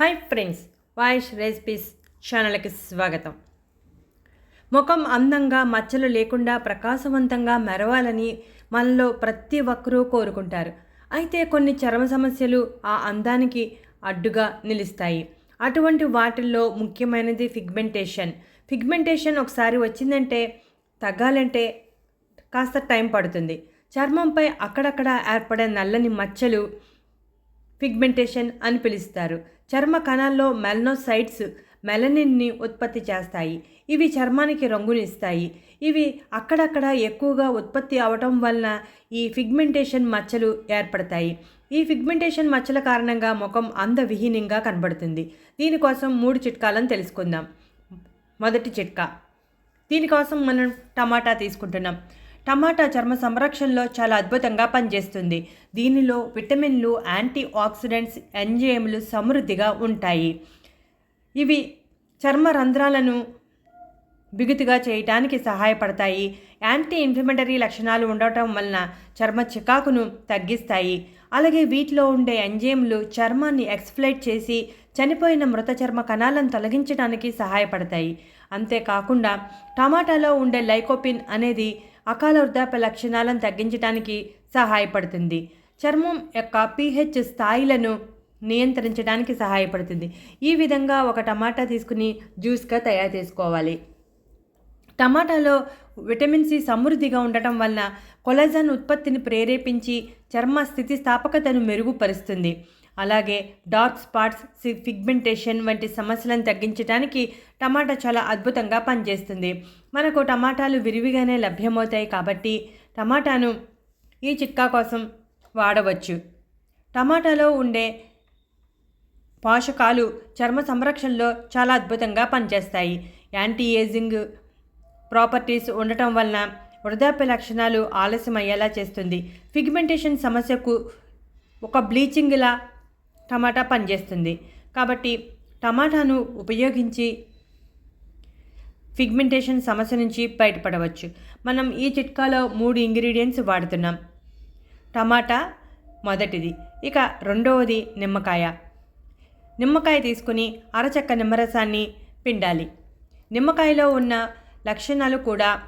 Hi friends voice recipes ఛానల్కి స్వాగతం. ముఖం అందంగా మచ్చలు లేకుండా ప్రకాశవంతంగా మెరవాలని మనలో ప్రతి ఒక్కరూ కోరుకుంటారు. అయితే కొన్ని చర్మ సమస్యలు ఆ అందానికి అడ్డుగా నిలుస్తాయి. అటువంటి వాటిల్లో ముఖ్యమైనది ఫిగ్మెంటేషన్. ఫిగ్మెంటేషన్ ఒకసారి వచ్చిందంటే తగ్గాలంటే కాస్త టైం పడుతుంది. చర్మంపై అక్కడక్కడ ఏర్పడే నల్లని మచ్చలు ఫిగ్మెంటేషన్ అని పిలుస్తారు. చర్మ కణాల్లో మెలనోసైట్స్ మెలనిన్ని ఉత్పత్తి చేస్తాయి. ఇవి చర్మానికి రంగునిస్తాయి. ఇవి అక్కడక్కడ ఎక్కువగా ఉత్పత్తి అవటం వలన ఈ ఫిగ్మెంటేషన్ మచ్చలు ఏర్పడతాయి. ఈ ఫిగ్మెంటేషన్ మచ్చల కారణంగా ముఖం అందవిహీనంగా కనబడుతుంది. దీనికోసం మూడు చిట్కాలను తెలుసుకుందాం. మొదటి చిట్కా. దీనికోసం మనం టమాటా తీసుకుంటున్నాం. టమాటా చర్మ సంరక్షణలో చాలా అద్భుతంగా పనిచేస్తుంది. దీనిలో విటమిన్లు యాంటీ ఆక్సిడెంట్స్ ఎంజైమ్లు సమృద్ధిగా ఉంటాయి. ఇవి చర్మ రంధ్రాలను బిగుతుగా చేయటానికి సహాయపడతాయి. యాంటీ ఇన్ఫ్లమేటరీ లక్షణాలు ఉండటం వలన చర్మ చికాకును తగ్గిస్తాయి. అలాగే వీటిలో ఉండే ఎంజైమ్లు చర్మాన్ని ఎక్స్ఫ్లైట్ చేసి చనిపోయిన మృత చర్మ కణాలను తొలగించడానికి సహాయపడతాయి. అంతేకాకుండా టమాటాలో ఉండే లైకోపిన్ అనేది అకాల వృద్ధాప్య లక్షణాలను తగ్గించడానికి సహాయపడుతుంది. చర్మం యొక్క పీహెచ్ స్థాయిలను నియంత్రించడానికి సహాయపడుతుంది. ఈ విధంగా ఒక టమాటా తీసుకుని జ్యూస్గా తయారు చేసుకోవాలి. టమాటాలో విటమిన్ సి సమృద్ధిగా ఉండటం వలన కొలజన్ ఉత్పత్తిని ప్రేరేపించి చర్మ స్థితిస్థాపకతను మెరుగుపరుస్తుంది. అలాగే డార్క్ స్పాట్స్ ఫిగ్మెంటేషన్ వంటి సమస్యలను తగ్గించడానికి టమాటా చాలా అద్భుతంగా పనిచేస్తుంది. మనకు టమాటాలు విరివిగానే లభ్యమవుతాయి కాబట్టి టమాటాను ఈ చిట్కా కోసం వాడవచ్చు. టమాటాలో ఉండే పోషకాలు చర్మ సంరక్షణలో చాలా అద్భుతంగా పనిచేస్తాయి. యాంటీ ఏజింగ్ ప్రాపర్టీస్ ఉండటం వలన వృద్ధాప్య లక్షణాలు ఆలస్యం అయ్యేలా చేస్తుంది. ఫిగ్మెంటేషన్ సమస్యకు ఒక బ్లీచింగ్లా టమాటా పనిచేస్తుంది కాబట్టి టమాటాను ఉపయోగించి ఫిగ్మెంటేషన్ సమస్య నుంచి బయటపడవచ్చు. మనం ఈ చిట్కాలో మూడు ఇంగ్రీడియంట్స్ వాడుతున్నాం. టమాటా మొదటిది. ఇక రెండవది నిమ్మకాయ. నిమ్మకాయ తీసుకుని అరచక్క నిమ్మరసాన్ని పిండాలి. నిమ్మకాయలో ఉన్న లక్షణాలు కూడా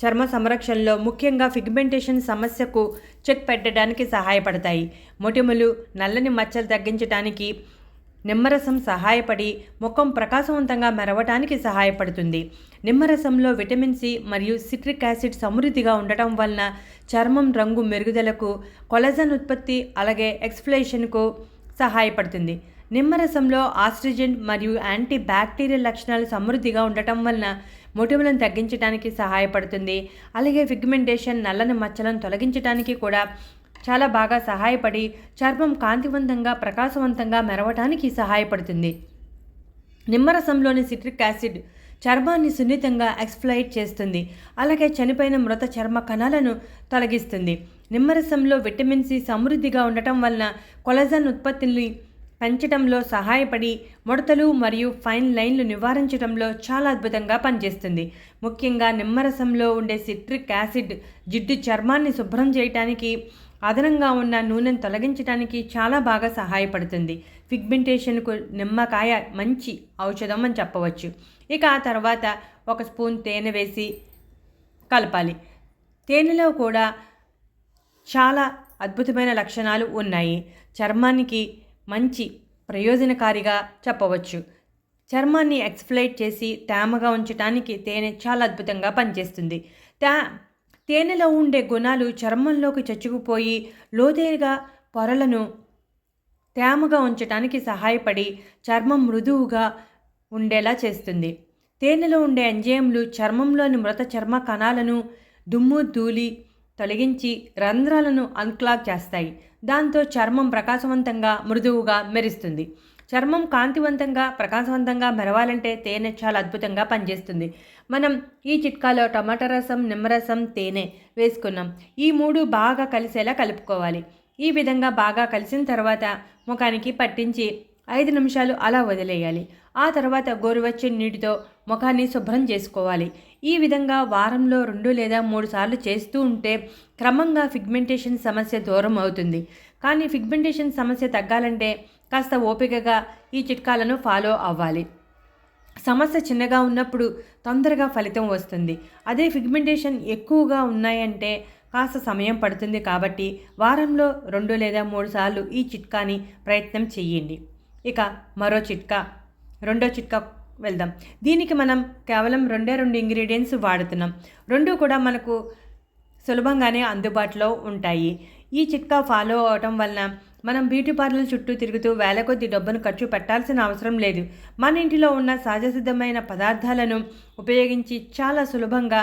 చర్మ సంరక్షణలో ముఖ్యంగా ఫిగ్మెంటేషన్ సమస్యకు చెక్ పెట్టడానికి సహాయపడతాయి. మొటిమలు నల్లని మచ్చలు తగ్గించడానికి నిమ్మరసం సహాయపడి ముఖం ప్రకాశవంతంగా మెరవటానికి సహాయపడుతుంది. నిమ్మరసంలో విటమిన్ సి మరియు సిట్రిక్ యాసిడ్ సమృద్ధిగా ఉండటం వలన చర్మం రంగు మెరుగుదలకు కొలజన్ ఉత్పత్తి అలాగే ఎక్స్ఫ్లేషన్కు సహాయపడుతుంది. నిమ్మరసంలో ఆస్ట్రిజెంట్ మరియు యాంటీ బ్యాక్టీరియల్ లక్షణాలు సమృద్ధిగా ఉండటం వలన మొటిమలను తగ్గించడానికి సహాయపడుతుంది. అలాగే ఫిగ్మెంటేషన్ నల్లని మచ్చలను తొలగించడానికి కూడా చాలా బాగా సహాయపడి చర్మం కాంతివంతంగా ప్రకాశవంతంగా మెరవటానికి సహాయపడుతుంది. నిమ్మరసంలోని సిట్రిక్ యాసిడ్ చర్మాన్ని సున్నితంగా ఎక్స్ఫ్లైట్ చేస్తుంది. అలాగే చనిపోయిన మృత చర్మ కణాలను తొలగిస్తుంది. నిమ్మరసంలో విటమిన్ సి సమృద్ధిగా ఉండటం వలన కొలజన్ ఉత్పత్తిని పెంచడంలో సహాయపడి ముడతలు మరియు ఫైన్ లైన్లు నివారించడంలో చాలా అద్భుతంగా పనిచేస్తుంది. ముఖ్యంగా నిమ్మరసంలో ఉండే సిట్రిక్ యాసిడ్ జిడ్డు చర్మాన్ని శుభ్రం చేయటానికి అదనంగా ఉన్న నూనెను తొలగించడానికి చాలా బాగా సహాయపడుతుంది. ఫిగ్మెంటేషన్కు నిమ్మకాయ మంచి ఔషధం అని చెప్పవచ్చు. ఇక ఆ తర్వాత ఒక స్పూన్ తేనె వేసి కలపాలి. తేనెలో కూడా చాలా అద్భుతమైన లక్షణాలు ఉన్నాయి. చర్మానికి మంచి ప్రయోజనకారిగా చెప్పవచ్చు. చర్మాన్ని ఎక్స్ఫ్లైట్ చేసి తేమగా ఉంచడానికి తేనె చాలా అద్భుతంగా పనిచేస్తుంది. తే తేనెలో ఉండే గుణాలు చర్మంలోకి చచ్చుకుపోయి లోతైగా పొరలను తేమగా ఉంచడానికి సహాయపడి చర్మం మృదువుగా ఉండేలా చేస్తుంది. తేనెలో ఉండే ఎంజైమ్లు చర్మంలోని మృత చర్మ కణాలను దుమ్ము ధూళి తొలగించి రంధ్రాలను అన్క్లాగ్ చేస్తాయి. దాంతో చర్మం ప్రకాశవంతంగా మృదువుగా మెరుస్తుంది. చర్మం కాంతివంతంగా ప్రకాశవంతంగా మెరవాలంటే తేనె చాలా అద్భుతంగా పనిచేస్తుంది. మనం ఈ చిట్కాలో టమాటా రసం నిమ్మరసం తేనె వేసుకున్నాం. ఈ మూడు బాగా కలిసేలా కలుపుకోవాలి. ఈ విధంగా బాగా కలిసిన తర్వాత ముఖానికి పట్టించి ఐదు నిమిషాలు అలా వదిలేయాలి. ఆ తర్వాత గోరువెచ్చని నీటితో ముఖాన్ని శుభ్రం చేసుకోవాలి. ఈ విధంగా వారంలో రెండు లేదా మూడు సార్లు చేస్తూ ఉంటే క్రమంగా ఫిగ్మెంటేషన్ సమస్య దూరం అవుతుంది. కానీ ఫిగ్మెంటేషన్ సమస్య తగ్గాలంటే కాస్త ఓపికగా ఈ చిట్కాలను ఫాలో అవ్వాలి. సమస్య చిన్నగా ఉన్నప్పుడు తొందరగా ఫలితం వస్తుంది. అదే ఫిగ్మెంటేషన్ ఎక్కువగా ఉన్నాయంటే కాస్త సమయం పడుతుంది కాబట్టి వారంలో రెండు లేదా మూడు సార్లు ఈ చిట్కాని ప్రయత్నం చెయ్యండి ఇక మరో చిట్కా రెండో చిట్కా వెళ్దాం. దీనికి మనం కేవలం రెండే రెండు ఇంగ్రీడియంట్స్ వాడుతున్నాం. రెండు కూడా మనకు సులభంగానే అందుబాటులో ఉంటాయి. ఈ చిట్కా ఫాలో అవటం వలన మనం బ్యూటీ పార్లర్ చుట్టూ తిరుగుతూ వేల కొద్ది డబ్బును ఖర్చు పెట్టాల్సిన అవసరం లేదు. మన ఇంటిలో ఉన్న సహజసిద్ధమైన పదార్థాలను ఉపయోగించి చాలా సులభంగా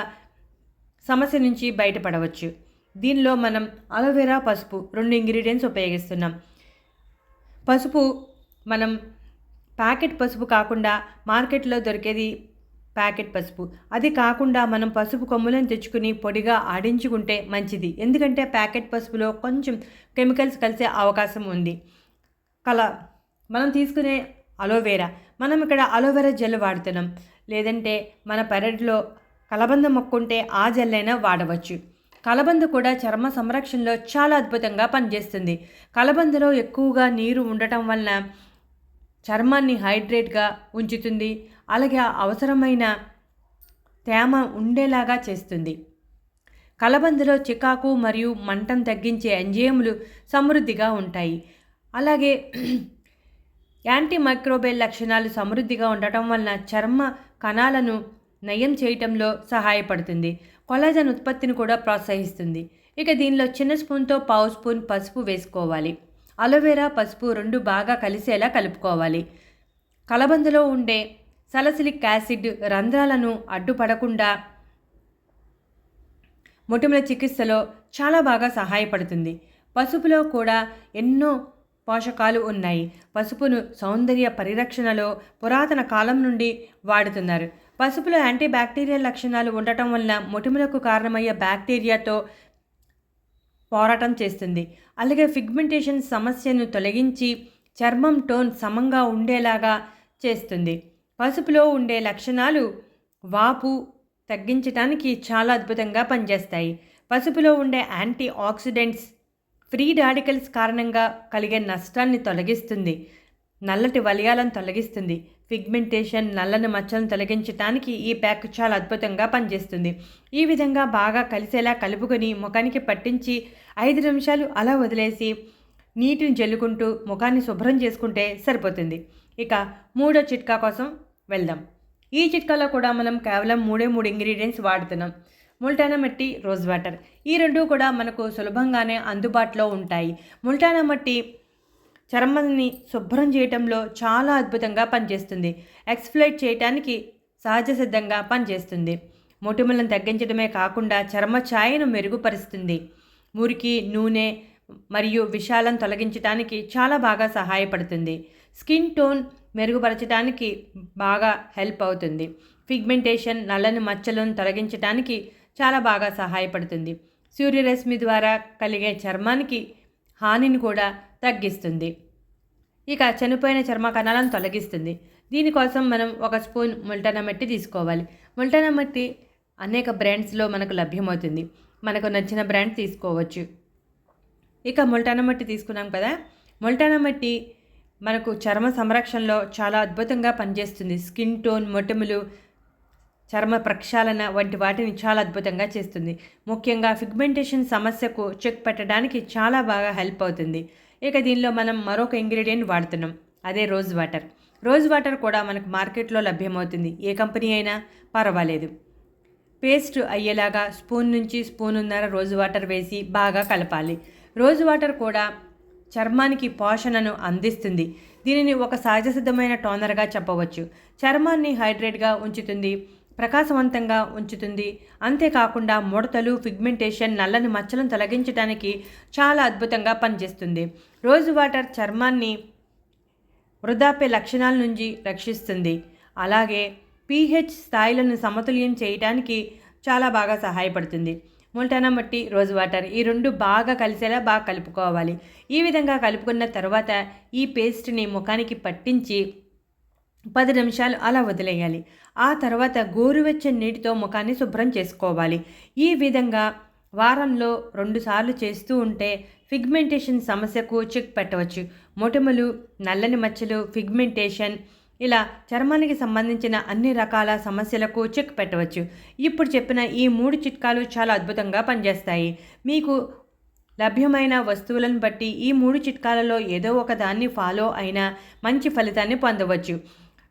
సమస్య నుంచి బయటపడవచ్చు. దీనిలో మనం అలోవెరా పసుపు రెండు ఇంగ్రీడియంట్స్ ఉపయోగిస్తున్నాం. పసుపు మనం ప్యాకెట్ పసుపు కాకుండా మార్కెట్లో దొరికేది ప్యాకెట్ పసుపు. అది కాకుండా మనం పసుపు కొమ్ములను తెచ్చుకుని పొడిగా ఆడించుకుంటే మంచిది. ఎందుకంటే ప్యాకెట్ పసుపులో కొంచెం కెమికల్స్ కలిసే అవకాశం ఉంది. కల మనం తీసుకునే అలోవేరా. మనం ఇక్కడ అలోవెరా జెల్ వాడుతున్నాం. లేదంటే మన పెరట్లో కలబంద మొక్కుంటే ఆ జెల్ అయినా వాడవచ్చు. కలబంద కూడా చర్మ సంరక్షణలో చాలా అద్భుతంగా పనిచేస్తుంది. కలబందలో ఎక్కువగా నీరు ఉండటం వలన చర్మాన్ని హైడ్రేట్గా ఉంచుతుంది. అలాగే అవసరమైన తేమ ఉండేలాగా చేస్తుంది. కలబందలో చికాకు మరియు మంటం తగ్గించే ఎంజైములు సమృద్ధిగా ఉంటాయి. అలాగే యాంటీ మైక్రోబేల్ లక్షణాలు సమృద్ధిగా ఉండటం వలన చర్మ కణాలను నయం చేయటంలో సహాయపడుతుంది. కొలాజన్ ఉత్పత్తిని కూడా ప్రోత్సహిస్తుంది. ఇక దీనిలో చిన్న స్పూన్తో పావు స్పూన్ పసుపు వేసుకోవాలి. అలోవెరా పసుపు రెండు బాగా కలిసేలా కలుపుకోవాలి. కలబందలో ఉండే సలసిలిక్ యాసిడ్ రంధ్రాలను అడ్డుపడకుండా మొటిమల చికిత్సలో చాలా బాగా సహాయపడుతుంది. పసుపులో కూడా ఎన్నో పోషకాలు ఉన్నాయి. పసుపును సౌందర్య పరిరక్షణలో పురాతన కాలం నుండి వాడుతున్నారు. పసుపులో యాంటీ బ్యాక్టీరియల్ లక్షణాలు ఉండటం వల్ల మొటిమలకు కారణమయ్యే బ్యాక్టీరియాతో పోరాటం చేస్తుంది. అలాగే ఫిగ్మెంటేషన్ సమస్యను తొలగించి చర్మం టోన్ సమంగా ఉండేలాగా చేస్తుంది. పసుపులో ఉండే లక్షణాలు వాపు తగ్గించడానికి చాలా అద్భుతంగా పనిచేస్తాయి. పసుపులో ఉండే యాంటీ ఆక్సిడెంట్స్ ఫ్రీ రాడికల్స్ కారణంగా కలిగే నష్టాన్ని తొలగిస్తుంది. నల్లటి వలయాలను తొలగిస్తుంది. పిగ్మెంటేషన్ నల్లని మచ్చలను తొలగించడానికి ఈ ప్యాక్ చాలా అద్భుతంగా పనిచేస్తుంది. ఈ విధంగా బాగా కలిసేలా కలుపుకొని ముఖానికి పట్టించి ఐదు నిమిషాలు అలా వదిలేసి నీటిని జల్లుకుంటూ ముఖాన్ని శుభ్రం చేసుకుంటే సరిపోతుంది. ఇక మూడో చిట్కా కోసం వెళ్దాం. ఈ చిట్కాలో కూడా మనం కేవలం మూడే మూడు ఇంగ్రీడియంట్స్ వాడుతున్నాం. ముల్టానా మట్టి రోజ్ వాటర్. ఈ రెండు కూడా మనకు సులభంగానే అందుబాటులో ఉంటాయి. ముల్టానా మట్టి చర్మాన్ని శుభ్రం చేయటంలో చాలా అద్భుతంగా పనిచేస్తుంది. ఎక్స్ఫ్లైట్ చేయటానికి సహజ సిద్ధంగా పనిచేస్తుంది. మొటిమలను తగ్గించడమే కాకుండా చర్మ ఛాయను మెరుగుపరుస్తుంది. మురికి నూనె మరియు విషాలను తొలగించడానికి చాలా బాగా సహాయపడుతుంది. స్కిన్ టోన్ మెరుగుపరచడానికి బాగా హెల్ప్ అవుతుంది. పిగ్మెంటేషన్ నల్లని మచ్చలను తొలగించడానికి చాలా బాగా సహాయపడుతుంది. సూర్యరశ్మి ద్వారా కలిగే చర్మానికి హానిని కూడా తగ్గిస్తుంది. ఇక చనిపోయిన చర్మ కణాలను తొలగిస్తుంది దీనికోసం మనం ఒక స్పూన్ ముల్టానా మట్టి తీసుకోవాలి. ముల్టానా మట్టి అనేక బ్రాండ్స్లో మనకు లభ్యమవుతుంది. మనకు నచ్చిన బ్రాండ్ తీసుకోవచ్చు. ఇక ముల్టానా మట్టి తీసుకున్నాం కదా. ముల్టానా మట్టి మనకు చర్మ సంరక్షణలో చాలా అద్భుతంగా పనిచేస్తుంది. స్కిన్ టోన్ మొటిములు చర్మ ప్రక్షాళన వంటి వాటిని చాలా అద్భుతంగా చేస్తుంది. ముఖ్యంగా ఫిగ్మెంటేషన్ సమస్యకు చెక్ పెట్టడానికి చాలా బాగా హెల్ప్ అవుతుంది. ఇక దీనిలో మనం మరొక ఇంగ్రీడియంట్ వాడుతున్నాం. అదే రోజ్ వాటర్. రోజ్ వాటర్ కూడా మనకు మార్కెట్లో లభ్యమవుతుంది. ఏ కంపెనీ అయినా పర్వాలేదు. పేస్ట్ అయ్యేలాగా స్పూన్ నుంచి స్పూనున్నర రోజ్ వాటర్ వేసి బాగా కలపాలి. రోజ్ వాటర్ కూడా చర్మానికి పోషణను అందిస్తుంది. దీనిని ఒక సహజసిద్ధమైన టోనర్గా చెప్పవచ్చు. చర్మాన్ని హైడ్రేట్గా ఉంచుతుంది. ప్రకాశవంతంగా ఉంచుతుంది. అంతేకాకుండా ముడతలు ఫిగ్మెంటేషన్ నల్లని మచ్చలను తొలగించడానికి చాలా అద్భుతంగా పనిచేస్తుంది. రోజు వాటర్ చర్మాన్ని వృధాపే లక్షణాల నుంచి రక్షిస్తుంది. అలాగే పీహెచ్ స్థాయిలను సమతుల్యం చేయడానికి చాలా బాగా సహాయపడుతుంది. ముల్టానా మట్టి రోజు వాటర్ ఈ రెండు బాగా కలిసేలా బాగా కలుపుకోవాలి. ఈ విధంగా కలుపుకున్న తర్వాత ఈ పేస్ట్ని ముఖానికి పట్టించి పది నిమిషాలు అలా వదిలేయాలి. ఆ తర్వాత గోరువెచ్చని నీటితో ముఖాన్ని శుభ్రం చేసుకోవాలి. ఈ విధంగా వారంలో రెండుసార్లు చేస్తూ ఉంటే ఫిగ్మెంటేషన్ సమస్యకు చెక్ పెట్టవచ్చు. మొటిమలు నల్లని మచ్చలు ఫిగ్మెంటేషన్ ఇలా చర్మానికి సంబంధించిన అన్ని రకాల సమస్యలకు చెక్ పెట్టవచ్చు. ఇప్పుడు చెప్పిన ఈ మూడు చిట్కాలు చాలా అద్భుతంగా పనిచేస్తాయి. మీకు లభ్యమైన వస్తువులను బట్టి ఈ మూడు చిట్కాలలో ఏదో ఒక దాన్ని ఫాలో అయినా మంచి ఫలితాన్ని పొందవచ్చు.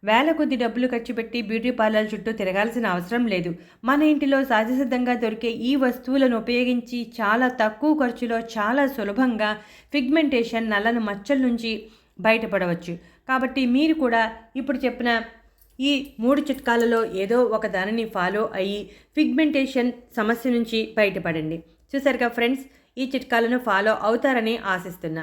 వేల కొద్ది డబ్బులు ఖర్చు పెట్టి బ్యూటీ పార్లర్ చుట్టూ తిరగాల్సిన అవసరం లేదు. మన ఇంటిలో సహజసిద్ధంగా దొరికే ఈ వస్తువులను ఉపయోగించి చాలా తక్కువ ఖర్చులో చాలా సులభంగా ఫిగ్మెంటేషన్ నల్లని మచ్చల నుంచి బయటపడవచ్చు. కాబట్టి మీరు కూడా ఇప్పుడు చెప్పిన ఈ మూడు చిట్కాలలో ఏదో ఒక దానిని ఫాలో అయ్యి ఫిగ్మెంటేషన్ సమస్య నుంచి బయటపడండి. చూసారుగా ఫ్రెండ్స్ ఈ చిట్కాలను ఫాలో అవుతారని ఆశిస్తున్నా.